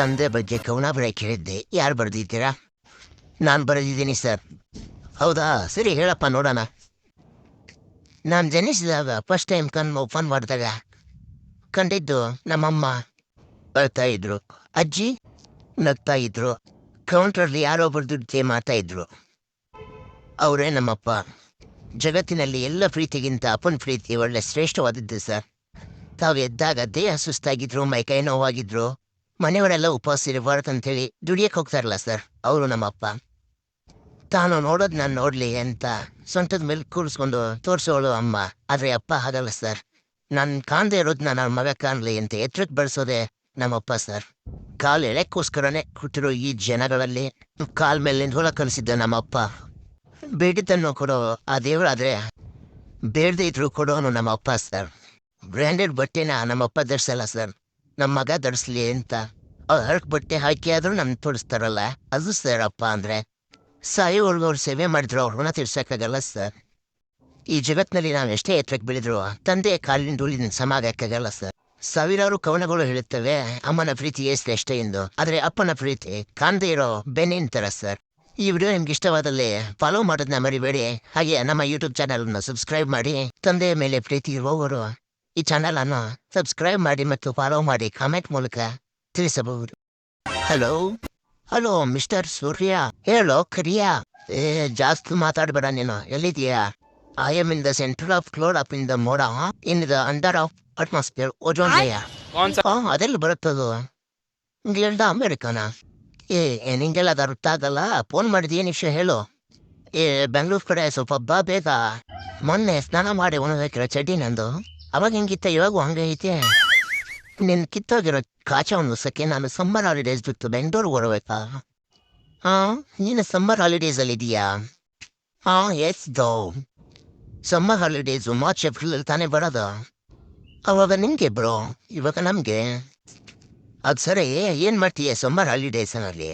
ತಂದೆ ಬಗ್ಗೆ ಕವನ ಕೇಳಿದ್ದೆ ಯಾರು ಬರೆದಿದ್ದೀರಾ? ನಾನು ಬರೆದಿದ್ದೀನಿ, ಸರ್. ಹೌದಾ? ಸರಿ, ಹೇಳಪ್ಪ, ನೋಡೋಣ. ನಾನು ಜನಿಸಿದಾಗ ಫಸ್ಟ್ ಟೈಮ್ ಕಣ್ಣು ಓಪನ್ ಮಾಡಿದಾಗ ಕಂಡಿದ್ದು ನಮ್ಮಮ್ಮ ಬರ್ತಾ ಇದ್ರು. ಅಜ್ಜಿ ನಗ್ತಾ ಇದ್ರು. ಕೌಂಟ್ರಲ್ಲಿ ಯಾರೋ ಬರೆದಿದ್ದೆ ಮಾಡ್ತಾ ಇದ್ರು. ಅವರೇ ನಮ್ಮಪ್ಪ. ಜಗತ್ತಿನಲ್ಲಿ ಎಲ್ಲ ಪ್ರೀತಿಗಿಂತ ಅಪ್ಪನ ಪ್ರೀತಿ ಒಳ್ಳೆ ಶ್ರೇಷ್ಠವಾದದ್ದು, ಸರ್. ತಾವು ಎದ್ದಾಗ ದೇಹ ಸುಸ್ತಾಗಿದ್ರು ಮೈಕೈ ನೋವಾಗಿದ್ರು. ಮನೆಯವರೆಲ್ಲ ಉಪವಾಸ ಇರಬಾರ್ದು ಅಂತೇಳಿ ದುಡಿಯಕ್ಕೆ ಹೋಗ್ತಾರಲ್ಲ ಸರ್, ಅವರು ನಮ್ಮಪ್ಪ. ತಾನು ನೋಡೋದು ನಾನು ನೋಡಲಿ ಅಂತ ಸೊಂಟದ ಮೇಲೆ ಕೂರಿಸ್ಕೊಂಡು ತೋರಿಸೋಳು ಅಮ್ಮ, ಆದರೆ ಅಪ್ಪ ಹಾಗಲ್ಲ ಸರ್. ನಾನು ಕಾಣದೇ ಇರೋದು ನನ್ನ ಮಗ ಕಾಣಲಿ ಅಂತ ಎತ್ತರಕ್ಕೆ ಬೆಳೆಸೋದೆ ನಮ್ಮಪ್ಪ ಸರ್. ಕಾಲು ಎಳೆಕ್ಕೋಸ್ಕರನೇ ಕೊಟ್ಟಿರೋ ಈ ಜನಗಳಲ್ಲಿ ಕಾಲ್ ಮೇಲೆ ಹೊಲ ಕಲಿಸಿದ್ದ ನಮ್ಮಪ್ಪ. ಬೇಡಿದ್ದನ್ನು ಕೊಡೋ ಆ ದೇವರಾದ್ರೆ ಬೇಡದೇ ಇದ್ರು ಕೊಡೋನು ನಮ್ಮಪ್ಪ ಸರ್. ಬ್ರ್ಯಾಂಡೆಡ್ ಬಟ್ಟೆನ ನಮ್ಮಪ್ಪ ಧರಿಸಲ್ಲ ಸರ್. ನಮ್ಮ ಮಗ ಧರಿಸ್ಲಿ ಅಂತ. ಅವ್ರು ಹರಕ್ ಬಟ್ಟೆ ಹಾಕಿ ಆದ್ರೂ ನಮ್ಗೆ ತೋರಿಸ್ತಾರಲ್ಲ, ಅದು ಸರ್ ಅಪ್ಪ ಅಂದ್ರೆ. ಸಾಯೋವರೆಗೂ ಅವ್ರು ಸೇವೆ ಮಾಡಿದ್ರು, ಅವ್ರ ಋಣ ತೀರ್ಸಕ್ಕಾಗಲ್ಲ ಸರ್. ಈ ಜಗತ್ತಿನಲ್ಲಿ ನಾವು ಎಷ್ಟೇ ಎತ್ತರಕ್ಕೆ ಬೆಳೆದ್ರು, ತಂದೆ ಕಾಲಿನ ಧೂಳಿನ ಸಮಾಗಕ್ಕಾಗಲ್ಲ ಸರ್. ಸಾವಿರಾರು ಕವನಗಳು ಹೇಳುತ್ತವೆ, ಅಮ್ಮನ ಪ್ರೀತಿ ಎಷ್ಟು ಎಂದು. ಆದರೆ ಅಪ್ಪನ ಪ್ರೀತಿ, ಕಾಣದೇ ಇರೋ ಬೆನ್ನಿನ ಥರ ಸರ್. ಈ ವಿಡಿಯೋ ನಿಮ್ಗೆ ಇಷ್ಟವಾದಲ್ಲಿ ಫಾಲೋ ಮಾಡೋದನ್ನ ಮರಿಬೇಡಿ. ಹಾಗೆ ನಮ್ಮ ಯೂಟ್ಯೂಬ್ ಚಾನಲನ್ನು ಸಬ್ಸ್ಕ್ರೈಬ್ ಮಾಡಿ, ತಂದೆಯ ಮೇಲೆ ಪ್ರೀತಿ ಇರುವವರು. ಈ ಚಾನೆಲ್ ಅನ್ನು ಸಬ್ಸ್ಕ್ರೈಬ್ ಮಾಡಿ ಮತ್ತು ಫಾಲೋ ಮಾಡಿ ಕಾಮೆಂಟ್ ಮೂಲಕ ತಿಳಿಸಬಹುದು. ಹಲೋ ಹಲೋ ಮಿಸ್ಟರ್ ಸೂರ್ಯ ಹೇಳೋ ಕರಿಯಾ ಏ ಜಾಸ್ತಿ ಮಾತಾಡಬೇಡ ನೀನು. ಎಲ್ಲಿದ್ದೀಯಾ? I'm in the centre of cloud up in the ಮೋಡ in the under of atmosphere ozone layer ಅದೆಲ್ಲ ಬರುತ್ತದು? ಇಂಗ್ಲೆಂಡ್ ಅಮೇರಿಕನ ಏ ನಿಂಗೆಲ್ಲ ಅದು ಅರ್ಥ ಆಗಲ್ಲ? ಫೋನ್ ಮಾಡಿದೀಯ ವಿಷಯ ಹೇಳು. ಏ ಬೆಂಗಳೂರು ಕಡೆ ಸ್ವಲ್ಪ ಬಾ ಬೇಗ. ಮೊನ್ನೆ ಸ್ನಾನ ಮಾಡಿ ಒಣಬೇಕಿರೋ ಚಡ್ಡಿ ನಂದು. ಅವಾಗ ಹೆಂಗಿತ್ತ ಇವಾಗೂ ಹಂಗೆ ಐತೆ ನಿನ್ನ ಕಿತ್ತೋಗಿರೋ ಕಾಚ ಒಂದು ಸಕ್ಕೆ ನಾನು ಸಮ್ಮರ್ ಹಾಲಿಡೇಸ್ ಬಿಟ್ಟು ಬೆಂಗಳೂರು ಬರಬೇಕಾ ಹಾಂ ನೀನು ಸಮ್ಮರ್ ಹಾಲಿಡೇಸಲ್ಲಿ ಇದೆಯಾ ಹಾಂ ಎಸ್ ದೋ ಸಮ್ಮರ್ ಹಾಲಿಡೇಸು ಮಾರ್ಚ್ ಏಪ್ರಿಲ್ ತಾನೇ ಬರೋದು ಅವಾಗ ನಿಮಗೆ ಬ್ರೋ ಇವಾಗ ನಮಗೆ ಅದು ಸರಿ ಏನು ಮಾಡ್ತೀಯ ಸಮ್ಮರ್ ಹಾಲಿಡೇಸ್ನಲ್ಲಿ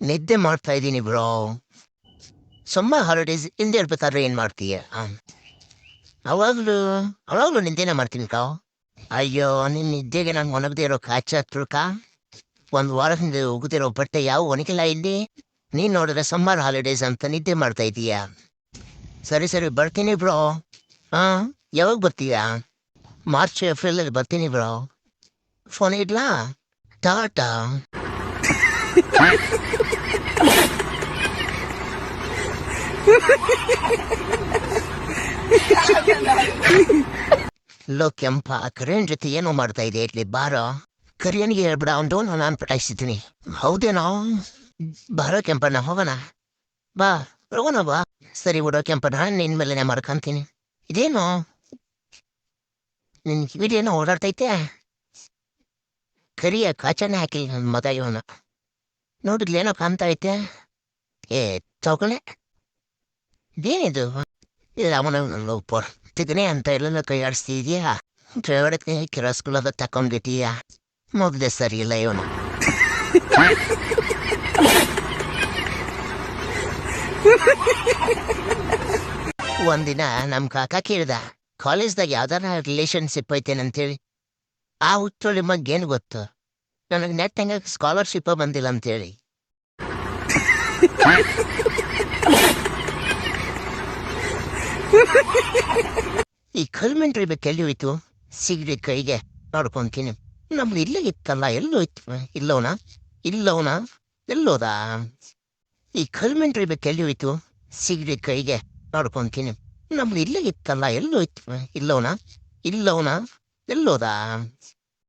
ನಿದ್ದೆ ಮಾಡ್ತಾ ಇದ್ದೀನಿ ಬ್ರೋ ಸಮ್ಮರ್ ಹಾಲಿಡೇಸ್ ಹಿಂದೆ ಇರ್ಬೇಕಾದ್ರೆ ಏನು ಮಾಡ್ತೀಯ ಅವಾಗಲೂ ಅವಾಗಲೂ ನಿದ್ದೆನೇ ಮಾಡ್ತೀನಿ ಕಾವ್ ಅಯ್ಯೋ, ನಿನ್ನ ನಿದ್ದೆಗೆ ನಂಗೆ ಒಣಗದೇ ಇರೋ ಕಾಚ ತುಳ್ಕ ಒಂದು ವಾರದಿಂದ ಉಗಿದಿರೋ ಬಟ್ಟೆ ಯಾವ ಒಣಗಿಲ್ಲ ಇಲ್ಲಿ. ನೀನು ನೋಡಿದ್ರೆ ಸಮ್ಮರ್ ಹಾಲಿಡೇಸ್ ಅಂತ ನಿದ್ದೆ ಮಾಡ್ತಾ ಇದೀಯ? ಸರಿ ಸರಿ, ಬರ್ತೀನಿ ಬ್ರೋ. ಹಾಂ ಯಾವಾಗ ಬರ್ತೀಯಾ? ಮಾರ್ಚ್, ಏಪ್ರಿಲಲ್ಲಿ ಬರ್ತೀನಿ ಬ್ರೋ. ಫೋನ್ ಇಡ್ಲಾ? ಟಾಟಾ. ಲೋ ಕೆಂಪ ಕರಿಯನ್ ಜೊತೆ ಏನೋ ಮಾಡ್ತಾ ಇದೆ. ಇರ್ಲಿ, ಬಾರೋ. ಕರಿಯನ್ಗೆ ಹೇಳ್ಬಿಡ, ಅವನು ನಾನು ಪಟಾಯಿಸ್ತೀನಿ ಹೌದೇನೋ? ಬಾರೋ ಕೆಂಪನ ಹೋಗೋಣ. ಬಾ ಹೋಗೋಣ ಬಾ. ಸರಿ ಬಿಡೋ ಕೆಂಪನ ನಿನ್ ಮೇಲೆ ಮಾಡ್ಕೊಂತೀನಿ. ಇದೇನು? ನಿನ್ ಕಿವಿಡೇನೋ ಓಡಾಡ್ತೈತೆ? ಕರಿಯ ಕಾಚನೆ ಹಾಕಿಲ್ಲ ನನ್ನ ಮಗ ಇವನ. ನೋಡಿದ್ಲೇನೋ ಕಾಣ್ತಾ ಐತೆ? ಏ, ತಗೊಳ್ಳೆ. ಇದೇನಿದು? ಇಲ್ಲ ಅವನ ಲೋಪರ್ ತಿಗನೆ ಅಂತ ಎಲ್ಲ ಕೈ ಆಡಿಸ್ತಿದ್ಯಾ ಡ್ರೈವರ್ ಕಿರಸ್ಕೊಳ್ಳೋದ ತಕೊಂಡ್ಬಿಟ್ಟಿಯಾ ಮೊದಲೇ ಸರಿ ಇಲ್ಲ ಇವನು ಒಂದಿನ ನಮ್ ಕಾಕ ಕೇಳ್ದ ಕಾಲೇಜ್ದಾಗ ಯಾವ್ದಾರ ರಿಲೇಶನ್ಶಿಪ್ ಐತೇನಂತೇಳಿ ಆ ಹುಚ್ಚೋಳಿ ಮಗ್ ಗೊತ್ತು ನನಗೆ ನೆಟ್ ಹೆಂಗ ಸ್ಕಾಲರ್ಶಿಪ್ ಬಂದಿಲ್ಲ ಅಂತೇಳಿ ಈ ಕಲ್ಮೆಂಟ್ರಿ ಬೇಕು ಎಲ್ಲಿ ಹೋಯ್ತು? ಸಿಗ್ರಿ ಕೈಗೆ ನೋಡ್ಕೊಂತೀನಿ. ನಮ್ದು ಇಲ್ಲೇ ಇತ್ತಲ್ಲ ಎಲ್ಲೋಯ್ತು ಇಲ್ಲವನ? ಇಲ್ಲವನ? ಎಲ್ಲೋದ? ಈ ಕಲ್ಮೆಂಟ್ರಿ ಬೇಕು ಎಲ್ಲಿ ಹೋಯ್ತು? ಸಿಗ್ರಿ ಕೈಗೆ ನೋಡ್ಕೊಂತೀನಿ. ನಮ್ದು ಇಲ್ಲೇ ಇತ್ತಲ್ಲ ಎಲ್ಲೋಯ್ತು ಇಲ್ಲವನ? ಇಲ್ಲವನ? ಎಲ್ಲೋದ?